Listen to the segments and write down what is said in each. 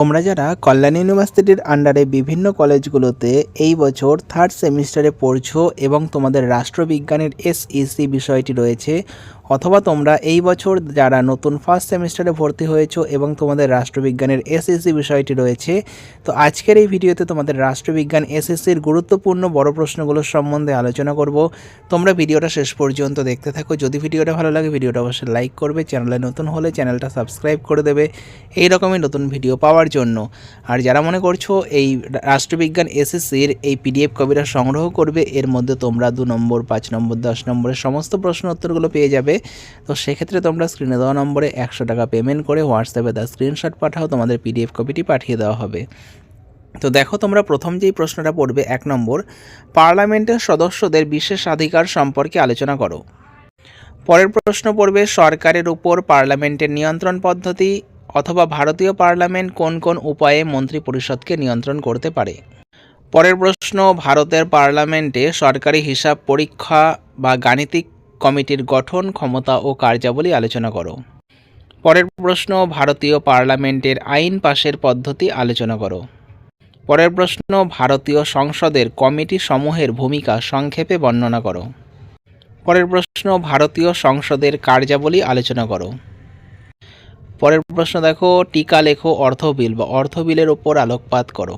তোমরা যারা কল্যাণ ইউনিভার্সিটির আন্ডারে বিভিন্ন কলেজগুলোতে এই বছর থার্ড সেমিস্টারে পড়ছ এবং তোমাদের রাষ্ট্রবিজ্ঞানের এসইসি বিষয়টি রয়েছে অথবা তোমরা এই বছর যারা নতুন ফার্স্ট সেমিস্টারে ভর্তি হয়েছো এবং তোমাদের রাষ্ট্রবিজ্ঞানের এসএসসি বিষয়টি রয়েছে, তো আজকের এই ভিডিওতে তোমাদের রাষ্ট্রবিজ্ঞান এসএসসির গুরুত্বপূর্ণ বড় প্রশ্নগুলোর সম্বন্ধে আলোচনা করব। তোমরা ভিডিওটা শেষ পর্যন্ত দেখতে থাকো। যদি ভিডিওটা ভালো লাগে, ভিডিওটা অবশ্যই লাইক করবে। চ্যানেলে নতুন হলে চ্যানেলটা সাবস্ক্রাইব করে দেবে এই রকমই নতুন ভিডিও পাওয়ার জন্য। আর যারা মনে করছ এই রাষ্ট্রবিজ্ঞান এসএসসির এই পিডিএফ কবিরা সংগ্রহ করবে, এর মধ্যে তোমরা দু নম্বর, পাঁচ নম্বর, দশ নম্বরের সমস্ত প্রশ্ন উত্তরগুলো পেয়ে যাবে। তো সেক্ষেত্রে তোমরা স্ক্রিনে দেওয়া নম্বরে একশো টাকা পেমেন্ট করে হোয়াটসঅ্যাপে তার স্ক্রিনশট পাঠাও, তোমাদের পিডিএফ কপিটি পাঠিয়ে দেওয়া হবে। তো দেখো, তোমরা প্রথম যেই প্রশ্নটা পড়বে এক নম্বর, পার্লামেন্টের সদস্যদের বিশেষাধিকার সম্পর্কে আলোচনা করো। পরের প্রশ্ন পড়বে, সরকারের উপর পার্লামেন্টের নিয়ন্ত্রণ পদ্ধতি অথবা ভারতীয় পার্লামেন্ট কোন কোন উপায়ে মন্ত্রী পরিষদকে নিয়ন্ত্রণ করতে পারে? পরের প্রশ্ন, ভারতের পার্লামেন্টে সরকারি হিসাব পরীক্ষা বা গাণিতিক কমিটির গঠন, ক্ষমতা ও কার্যাবলী আলোচনা করো। পরের প্রশ্ন, ভারতীয় পার্লামেন্টের আইন পাশের পদ্ধতি আলোচনা করো। পরের প্রশ্ন, ভারতীয় সংসদের কমিটি সমূহের ভূমিকা সংক্ষেপে বর্ণনা করো। পরের প্রশ্ন, ভারতীয় সংসদের কার্যাবলী আলোচনা করো। পরের প্রশ্ন দেখো, টিকা লেখো, অর্থ বিল বা অর্থ বিলের ওপর আলোকপাত করো।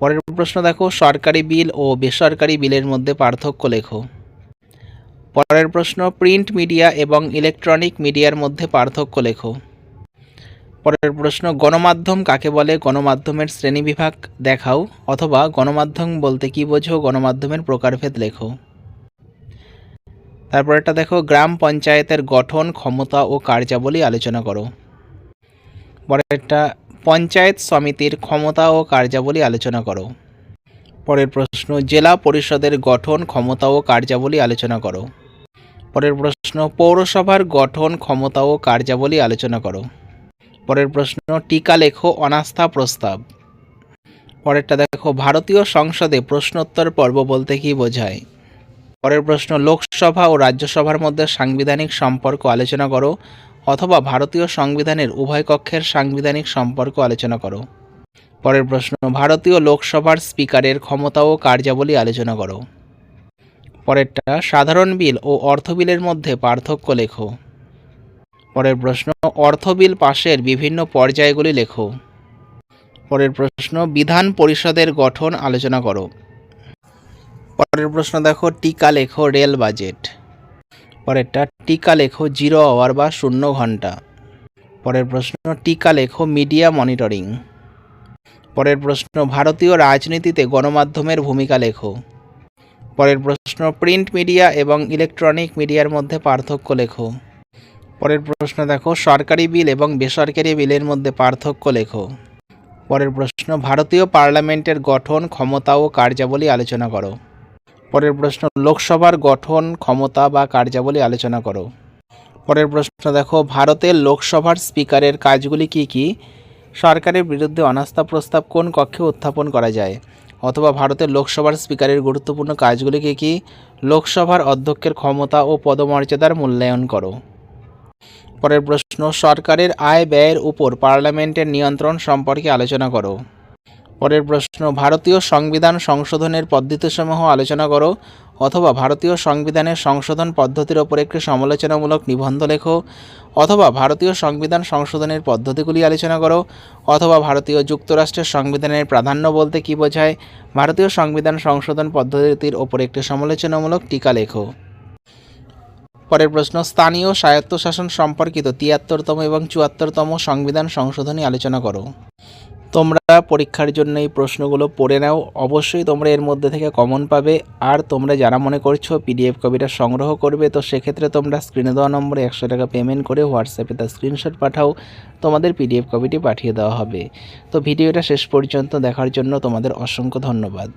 পরের প্রশ্ন দেখো, সরকারি বিল ও বেসরকারি বিলের মধ্যে পার্থক্য লেখো। পরের প্রশ্ন, প্রিন্ট মিডিয়া এবং ইলেকট্রনিক মিডিয়ার মধ্যে পার্থক্য লেখো। পরের প্রশ্ন, গণমাধ্যম কাকে বলে? গণমাধ্যমের শ্রেণীবিভাগ দেখাও অথবা গণমাধ্যম বলতে কি বোঝো? গণমাধ্যমের প্রকারভেদ লেখো। তারপরেরটা দেখো, গ্রাম পঞ্চায়েতের গঠন, ক্ষমতা ও কার্যাবলী আলোচনা করো। পরেরটা, পঞ্চায়েত সমিতির ক্ষমতা ও কার্যাবলী আলোচনা করো। পরের প্রশ্ন, জেলা পরিষদের গঠন, ক্ষমতা ও কার্যাবলী আলোচনা করো। পরের প্রশ্ন, পৌরসভার গঠন, ক্ষমতা ও কার্যাবলী আলোচনা করো। পরের প্রশ্ন, টিকা লেখো, অনাস্থা প্রস্তাব। পরেরটা দেখো, ভারতীয় সংসদে প্রশ্নোত্তর পর্ব বলতে কি বোঝায়? পরের প্রশ্ন, লোকসভা ও রাজ্যসভার মধ্যে সাংবিধানিক সম্পর্ক আলোচনা করো অথবা ভারতীয় সংবিধানের উভয় কক্ষের সাংবিধানিক সম্পর্ক আলোচনা করো। পরের প্রশ্ন, ভারতীয় লোকসভার স্পিকারের ক্ষমতা ও কার্যাবলী আলোচনা করো। পরেরটা, সাধারণ বিল ও অর্থ বিলের মধ্যে পার্থক্য লেখো। পরের প্রশ্ন, অর্থ বিল পাশের বিভিন্ন পর্যায়গুলি লেখো। পরের প্রশ্ন, বিধান পরিষদের গঠন আলোচনা করো। পরের প্রশ্ন দেখো, টিকা লেখো রেল বাজেট। পরেরটা, টিকা লেখো জিরো আওয়ার বা শূন্য ঘণ্টা। পরের প্রশ্ন, টিকা লেখো মিডিয়া মনিটরিং। পরের প্রশ্ন, ভারতীয় রাজনীতিতে গণমাধ্যমের ভূমিকা লেখো। পরের প্রশ্ন, প্রিন্ট মিডিয়া এবং ইলেকট্রনিক মিডিয়ার মধ্যে পার্থক্য লেখো। পরের প্রশ্ন দেখো, সরকারি বিল এবং বেসরকারি বিলের মধ্যে পার্থক্য লেখো। পরের প্রশ্ন, ভারতীয় পার্লামেন্টের গঠন, ক্ষমতা ও কার্যাবলী আলোচনা করো। পরের প্রশ্ন, লোকসভার গঠন, ক্ষমতা বা কার্যাবলী আলোচনা করো। পরের প্রশ্ন দেখো, ভারতের লোকসভার স্পিকারের কাজগুলি কি কি? সরকারের বিরুদ্ধে অনাস্থা প্রস্তাব কোন কক্ষে উত্থাপন করা যায়? অথবা ভারতের লোকসভার স্পিকারের গুরুত্বপূর্ণ কাজগুলিকে কি লোকসভার অধ্যক্ষের ক্ষমতা ও পদমর্যাদার মূল্যায়ন করো? পরের প্রশ্ন, সরকারের আয় ব্যয়ের উপর পার্লামেন্টের নিয়ন্ত্রণ সম্পর্কে আলোচনা করো। পরের প্রশ্ন, ভারতীয় সংবিধান সংশোধনের পদ্ধতিসমূহ আলোচনা করো অথবা ভারতীয় সংবিধানের সংশোধন পদ্ধতির ওপর একটি সমালোচনামূলক নিবন্ধ লেখো অথবা ভারতীয় সংবিধান সংশোধনের পদ্ধতিগুলি আলোচনা করো অথবা ভারতীয় যুক্তরাষ্ট্রের সংবিধানের প্রাধান্য বলতে কী বোঝায় ভারতীয় সংবিধান সংশোধন পদ্ধতির ওপর একটি সমালোচনামূলক টিকা লেখো। পরের প্রশ্ন, স্থানীয় স্বায়ত্তশাসন সম্পর্কিত তিয়াত্তরতম এবং চুয়াত্তরতম সংবিধান সংশোধনী আলোচনা করো। তোমরা পরীক্ষার জন্য এই প্রশ্নগুলো পড়ে নাও। অবশ্যই তোমরা এর মধ্যে থেকে কমন পাবে। আর তোমরা যারা মনে করছ পিডিএফ কপিটা সংগ্রহ করবে, তো সেক্ষেত্রে তোমরা স্ক্রিনে দেওয়া নম্বরে একশো টাকা পেমেন্ট করে হোয়াটসঅ্যাপে তার স্ক্রিনশট পাঠাও। তোমাদের পিডিএফ কপিটি পাঠিয়ে দেওয়া হবে। তো ভিডিওটা শেষ পর্যন্ত দেখার জন্য তোমাদের অসংখ্য ধন্যবাদ।